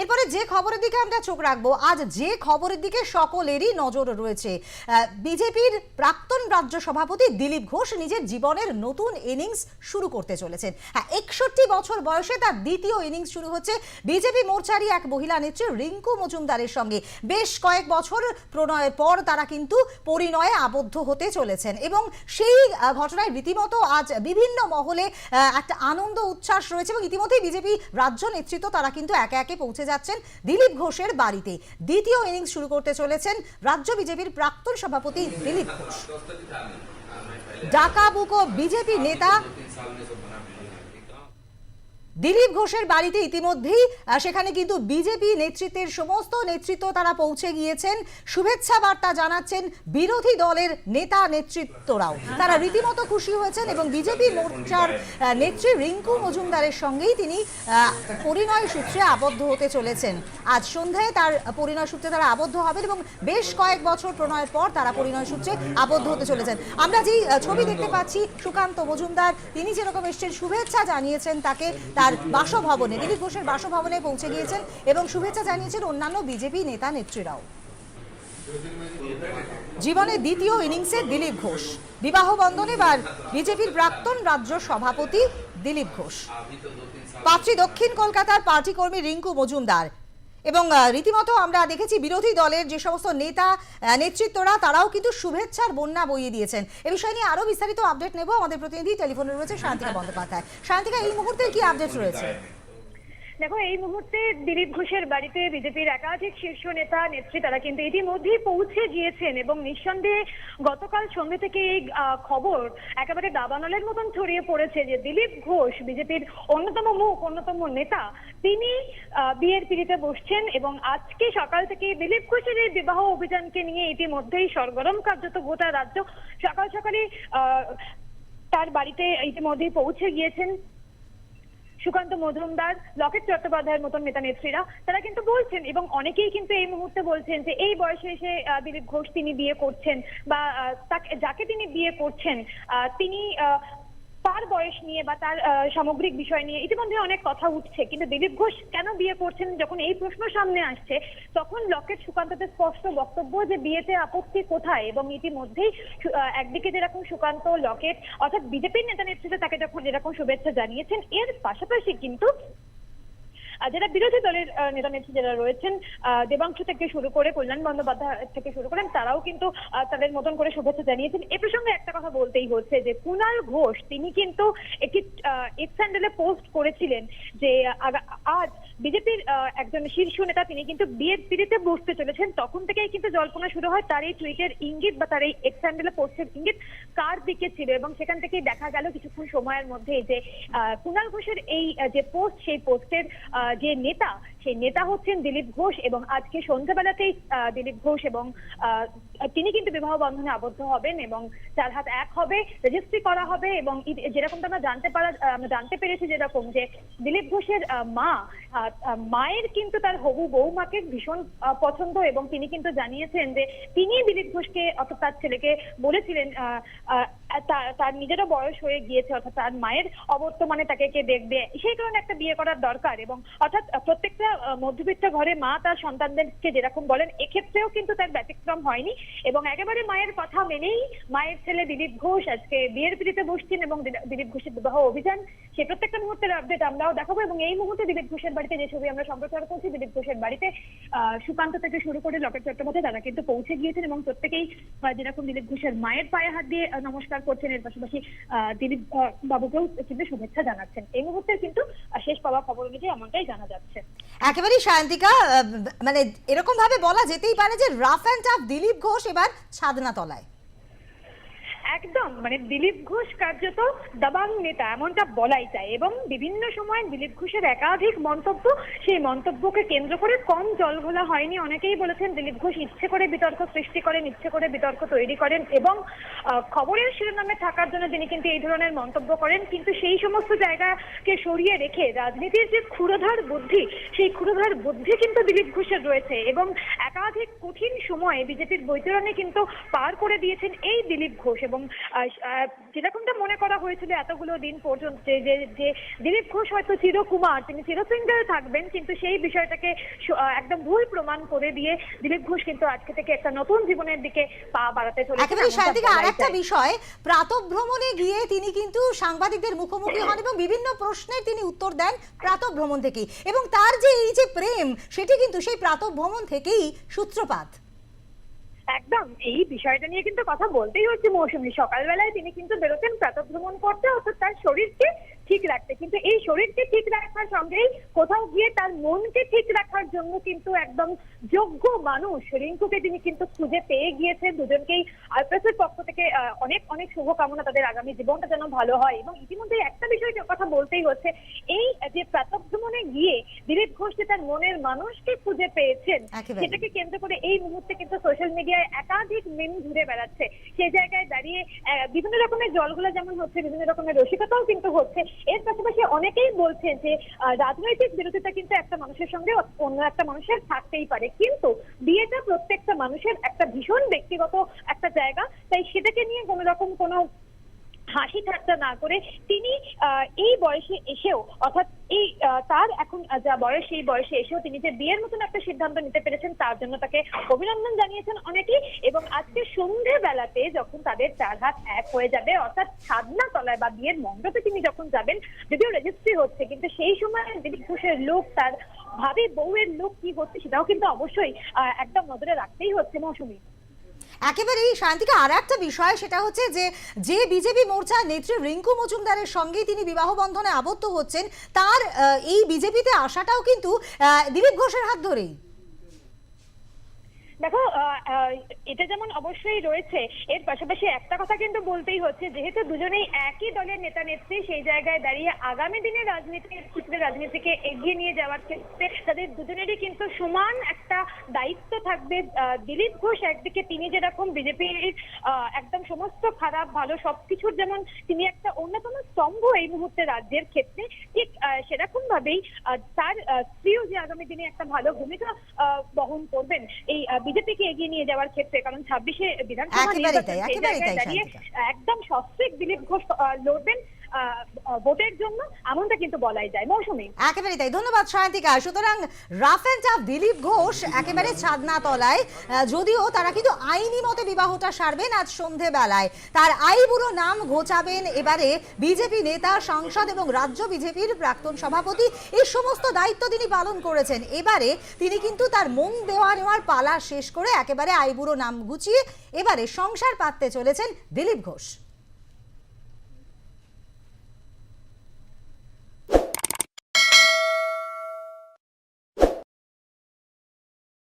এরপরে যে খবরের দিকে আমরা চোখ রাখব, আজ যে খবরের দিকে সকলেরই নজর রয়েছে। বিজেপির প্রাক্তন রাজ্য সভাপতি দিলীপ ঘোষ নিজের জীবনের নতুন ইনিংস শুরু করতে চলেছেন। হ্যাঁ একষট্টি বছর বয়সে তার দ্বিতীয় ইনিংস শুরু হচ্ছে বিজেপি মোর্চারই এক মহিলা নেত্রী রিঙ্কু মজুমদারের সঙ্গে। বেশ কয়েক বছর প্রণয়ের পর তারা কিন্তু পরিণয়ে আবদ্ধ হতে চলেছেন এবং সেই ঘটনায় রীতিমতো আজ বিভিন্ন মহলে একটা আনন্দ, উচ্ছ্বাস রয়েছে এবং ইতিমধ্যেই বিজেপি রাজ্য নেতৃত্ব তারা কিন্তু একে একে পৌঁছে যাচ্ছেন দিলীপ ঘোষের বাড়িতে। দ্বিতীয় ইনিংস শুরু করতে চলেছেন রাজ্য বিজেপির প্রাক্তন সভাপতি দিলীপ ঘোষ। ডাকা বুকো বিজেপি নেতা দিলীপ ঘোষের বাড়িতে ইতিমধ্যেই সেখানে কিন্তু বিজেপি নেতৃত্বের সমস্ত নেতৃত্ব তারা পৌঁছে গিয়েছেন। শুভেচ্ছা বার্তা জানাচ্ছেন বিরোধী দলের নেতা নেতৃত্বরাও। তারা রীতিমতো খুশি হয়েছেন এবং বিজেপি মোর্চার নেত্রী রিঙ্কু মজুমদারের সঙ্গেই তিনি পরিণয় সূত্রে আবদ্ধ হতে চলেছেন। আজ সন্ধ্যায় তার পরিণয় সূত্রে তারা আবদ্ধ হবেন এবং বেশ কয়েক বছর প্রণয়ের পর তারা পরিণয় সূত্রে আবদ্ধ হতে চলেছেন। আমরা যেই ছবি দেখতে পাচ্ছি সুকান্ত মজুমদার, তিনি যেরকম এসছেন, শুভেচ্ছা জানিয়েছেন তাকে তার বাসভবনে, দিলীপ ঘোষের বাসভবনে পৌঁছে গিয়েছেন এবং শুভেচ্ছা জানিয়েছেন অন্যান্য বিজেপি নেতা নেত্রীরাও। জীবনে দ্বিতীয় ইনিংসে দিলীপ ঘোষ, বিবাহ বন্ধনে এবার বিজেপির প্রাক্তন রাজ্য সভাপতি দিলীপ ঘোষ। পাত্রী দক্ষিণ কলকাতার পার্টি কর্মী রিঙ্কু মজুমদার এবং রীতিমতো আমরা দেখেছি বিরোধী দলের যে সমস্ত নেতা নেতৃত্বরা, তারাও কিন্তু শুভেচ্ছার বন্যা বইয়ে দিয়েছেন। এ বিষয় নিয়ে আরও বিস্তারিত আপডেট নেব। আমাদের প্রতিনিধি টেলিফোনে রয়েছে শান্তিকা বন্দ্যোপাধ্যায়। শান্তিকা, এই মুহূর্তে কি আপডেট রয়েছে? দেখো, এই মুহূর্তে দিলীপ ঘোষের বাড়িতে বিজেপির একাধিক শীর্ষ নেতা, নেত্রী, তারা কিন্তু ইতিমধ্যেই পৌঁছে গিয়েছেন এবং নিঃসন্দেহে গতকাল সন্ধ্যে থেকে এই খবর একেবারে দাবানলের মতন ছড়িয়ে পড়েছে যে দিলীপ ঘোষ বিজেপির অন্যতম মুখ, অন্যতম নেতা। তিনি বিয়ের পিড়িতে বসছেন এবং আজকে সকাল থেকে দিলীপ ঘোষের এই বিবাহ অভিযানকে নিয়ে ইতিমধ্যেই সরগরম কার্যত গোটা রাজ্য সকাল সকালে তার বাড়িতে ইতিমধ্যেই পৌঁছে গিয়েছেন। সুকান্ত মজুমদার, লকেট চট্টোপাধ্যায়ের মতন নেতা নেত্রীরা, তারা কিন্তু বলছেন এবং অনেকেই কিন্তু এই মুহূর্তে বলছেন যে এই বয়সে এসে দিলীপ ঘোষ তিনি বিয়ে করছেন বা তাকে, যাকে তিনি বিয়ে করছেন তিনি তার বয়স নিয়ে বা তার সামগ্রিক বিষয় নিয়ে ইতিমধ্যে অনেক কথা উঠছে। কিন্তু দিলীপ ঘোষ কেন বিয়ে করছেন যখন এই প্রশ্ন সামনে আসছে, তখন লকেট সুকান্তদের স্পষ্ট বক্তব্য যে বিয়েতে আপত্তি কোথায়? এবং ইতিমধ্যেই একদিকে যেরকম সুকান্ত, লকেট, অর্থাৎ বিজেপির নেতা নেতৃত্বে তাকে যখন এরকম শুভেচ্ছা জানিয়েছেন, এর পাশাপাশি কিন্তু যারা বিরোধী দলের নেতা নেত্রী যারা রয়েছেন দেবাংশু থেকে শুরু করে কল্যাণ বন্দ্যোপাধ্যায় থেকে শুরু করেন তারাও কিন্তু তাদের মতন করে শুভেচ্ছা জানিয়েছেন। এ প্রসঙ্গে একটা কথা বলতেই হচ্ছে যে, কুনাল ঘোষ, তিনি কিন্তু একটি এক্স হ্যান্ডেলে পোস্ট করেছিলেন যে আজ বিজেপির একজন শীর্ষ নেতা তিনি কিন্তু বিয়ের বসতে চলেছেন। তখন থেকেই কিন্তু জল্পনা শুরু হয় তার এই টুইটের ইঙ্গিত বা তার এই এক্স হ্যান্ডেলে পোস্টের ইঙ্গিত কার দিকে ছিল এবং সেখান থেকেই দেখা গেল কিছুক্ষণ সময়ের মধ্যে যে কুণাল ঘোষের এই যে পোস্ট সেই পোস্টের যে নেতা সেই নেতা হচ্ছেন দিলীপ ঘোষ এবং আজকে সন্ধ্যাবেলাতেই দিলীপ ঘোষ এবং তিনি কিন্তু বিবাহ বন্ধনে আবদ্ধ হবেন এবং চার হাত এক হবে, রেজিস্ট্রি করা হবে এবং যেরকমটা আমরা জানতে পারা আমরা জানতে পেরেছি যেরকম যে দিলীপ ঘোষের মা মায়ের কিন্তু তার হবু বৌমাকে ভীষণ পছন্দ এবং তিনি কিন্তু জানিয়েছেন যে তিনি দিলীপ ঘোষকে অর্থাৎ তার ছেলেকে বলেছিলেন তার- নিজেরও বয়স হয়ে গিয়েছে, অর্থাৎ তার মায়ের অবর্তমানে তাকে কে দেখবে, সেই কারণে একটা বিয়ে করার দরকার। এবং অর্থাৎ প্রত্যেকটা মধ্যবিত্ত ঘরে মা তার সন্তানদেরকে যেরকম বলেন, এক্ষেত্রেও কিন্তু তার ব্যতিক্রম হয়নি। এবং একেবারে মায়ের কথা মেনেই মায়ের ছেলে দিলীপ ঘোষ আজকে বিয়ের পিড়িতে বসছেন এবং দিলীপ ঘোষের বিবাহ অভিযান সে প্রত্যেকটা মুহূর্তের আপডেট আমরাও দেখাবো। এবং এই মুহূর্তে দিলীপ ঘোষের বাড়িতে যে ছবি আমরা সম্প্রচার করছি, দিলীপ ঘোষের বাড়িতে সুকান্ত থেকে শুরু করে লকেট চট্টোপাধ্যায়, তারা কিন্তু পৌঁছে গিয়েছেন এবং প্রত্যেকেই যেরকম দিলীপ ঘোষের মায়ের পায়ে হাত দিয়ে নমস্কার করছেন এর পাশাপাশি দিলীপ বাবুকেও কিন্তু শুভেচ্ছা জানাচ্ছেন। এই মুহূর্তে কিন্তু শেষ পাওয়া খবর অনুযায়ী এমনটাই জানা যাচ্ছে। একেবারেই সায়ন্তিকা মানে এরকম ভাবে বলা যেতেই পারে যে rough and tough Dilip Ghosh এবার ছাদনা তলায় একদম মানে দিলীপ ঘোষ কার্যত দাবাং নেতা, এমনটা বলাই যায়। এবং বিভিন্ন সময় দিলীপ ঘোষের একাধিক মন্তব্য, সেই মন্তব্যকে কেন্দ্র করে কম জল ঘোলা হয়নি। অনেকেই বলেছেন দিলীপ ঘোষ ইচ্ছে করে বিতর্ক সৃষ্টি করেন, ইচ্ছে করে বিতর্ক তৈরি করেন এবং খবরের শিরোনামে থাকার জন্য তিনি কিন্তু এই ধরনের মন্তব্য করেন। কিন্তু সেই সমস্ত জায়গাকে সরিয়ে রেখে রাজনীতির যে ক্ষুরধার বুদ্ধি, সেই ক্ষুরধার বুদ্ধি কিন্তু দিলীপ ঘোষের রয়েছে এবং একাধিক কঠিন সময়ে বিজেপির বৈতরণে কিন্তু পার করে দিয়েছেন এই দিলীপ ঘোষ এবং যেরকমটা মনে করা হয়েছিল এতগুলো দিন পর্যন্ত যে যে- দিলীপ ঘোষ হয়তো চিরকুমার তিনি চিরসিঙ্গেল থাকবেন কিন্তু সেই বিষয়টাকে একদম ভুল প্রমাণ করে দিয়ে দিলীপ ঘোষ কিন্তু আজকে থেকে একটা নতুন জীবনের দিকে পা বাড়াতে চলেছে একেবারে সায়ন্তিকা আর একটা বিষয় প্রাতঃভ্রমণে গিয়ে তিনি কিন্তু সাংবাদিকদের মুখোমুখি হন এবং বিভিন্ন প্রশ্নের তিনি উত্তর দেন প্রাতঃভ্রমণ থেকেই। এবং তার যে এই যে প্রেম সেটি কিন্তু সেই প্রাতঃভ্রমণ থেকেই সূত্রপাত। একদম, এই বিষয়টা নিয়ে কিন্তু কথা বলতেই হচ্ছে মৌসুমী। সকালবেলায় তিনি কিন্তু বেরোতেন, প্রাতঃভ্রমণ করতে, অর্থাৎ তার শরীরকে ঠিক রাখতে। কিন্তু এই শরীরকে ঠিক রাখার সঙ্গেই কোথাও গিয়ে তার মনকে ঠিক রাখার জন্য কিন্তু একদম যোগ্য মানুষ রিঙ্কুকে তিনি কিন্তু খুঁজে পেয়ে গিয়েছেন দুজনকেই আইপিএসের পক্ষ থেকে অনেক অনেক শুভকামনা তাদের আগামী জীবনটা যেন ভালো হয়। এবং ইতিমধ্যে একটা বিষয় কথা বলতেই হচ্ছে এই যে প্রাতভ্রমণে গিয়ে দিলীপ ঘোষ যে তার মনের মানুষকে খুঁজে পেয়েছেন সেটাকে কেন্দ্র করে এই মুহূর্তে কিন্তু সোশ্যাল মিডিয়ায় একাধিক মিম ঘুরে বেড়াচ্ছে। সেই জায়গায় দাঁড়িয়ে আহ, বিভিন্ন রকমের জলগুলো যেমন হচ্ছে বিভিন্ন রকমের রসিকতাও কিন্তু হচ্ছে। এর পাশাপাশি অনেকেই বলছেন যে রাজনৈতিক বিরোধিতা কিন্তু একটা মানুষের সঙ্গে অন্য একটা মানুষের থাকতেই পারে। কিন্তু বিয়েটা প্রত্যেকটা মানুষের একটা ভীষণ ব্যক্তিগত একটা জায়গা, তাই সেটাকে নিয়ে কোনো রকম কোনো হাসি ঠাট্টা না করে তিনি এই বয়সে এসেও, অর্থাৎ এই তার এখন যা বয়স, সেই বয়সে এসেও তিনি যে বিয়ের মতন একটা সিদ্ধান্ত নিতে পেরেছেন, তার জন্য তাকে অভিনন্দন জানিয়েছেন অনেকেই। এবং আজকে সন্ধে বেলাতে যখন তাদের চার হাত এক হয়ে যাবে, অর্থাৎ ছাদনা তলায় বা বিয়ের মণ্ডপে তিনি যখন যাবেন, যদিও রেজিস্ট্রি হচ্ছে, কিন্তু সেই সময় দিলীপ ঘোষের লোক, তার ভাবি বউয়ের লোক কি হচ্ছে, সেটাও কিন্তু অবশ্যই একদম নজরে রাখতেই হচ্ছে মৌসুমী। একেবারেই শান্তিকে আর একটা বিষয়, সেটা হচ্ছে যে যে বিজেপি মোর্চার নেত্রী রিঙ্কু মজুমদারের সঙ্গে তিনি বিবাহ বন্ধনে আবদ্ধ হচ্ছেন, তার এই বিজেপিতে আসাটাও কিন্তু দিলীপ ঘোষের হাত ধরেই। দেখো এটা যেমন অবশ্যই রয়েছে, এর পাশাপাশি একটা কথা কিন্তু বলতেই হচ্ছে, যেহেতু দুজনেই একই দলের নেতা নেত্রী, সেই জায়গায় দাঁড়িয়ে আগামী দিনে রাজনীতি ক্ষেত্রে রাজনীতিকে এগিয়ে নিয়ে যাওয়ার ক্ষেত্রে তাদের দুজনেরই কিন্তু সমান একটা দায়িত্ব থাকবে। দিলীপ ঘোষ একদিকে তিনি যেরকম বিজেপির একদম সমস্ত খারাপ, ভালো সবকিছুর যেমন তিনি একটা অন্যতম স্তম্ভ এই মুহূর্তে রাজ্যের ক্ষেত্রে, ঠিক সেরকম ভাবেই তার স্ত্রীও যে আগামী দিনে একটা ভালো ভূমিকা বহন করবেন, এই বিজেপিকে এগিয়ে নিয়ে যাওয়ার ক্ষেত্রে কারণ ছাব্বিশে বিধানসভা নির্বাচন। একদম সস্ত্রিক দিলীপ ঘোষ লড়বেন ভোটের জন্য, এমনটা কিন্তু বলাই যায়। মৌসুমী। একেবারে তাই। ধন্যবাদ, সায়ন্তিকা। সুতরাং রাফ এন্ড দিলীপ ঘোষ একেবারে ছাদনা তলায় যদিও তারা কিন্তু আইনি মতে বিবাহটা সারবেন আজ সন্ধেবেলায়। তার আইবুড়ো নাম ঘোচাবেন এবারে বিজেপি নেতা, সাংসদ এবং রাজ্য বিজেপির প্রাক্তন সভাপতি। এই সমস্ত দায়িত্ব তিনি পালন করেছেন। এবারে তিনি কিন্তু তার মন দেওয়া নেওয়ার পালা শেষ করে একেবারে আইবুড়ো নাম গুছিয়ে এবারে সংসার পাততে চলেছেন দিলীপ ঘোষ।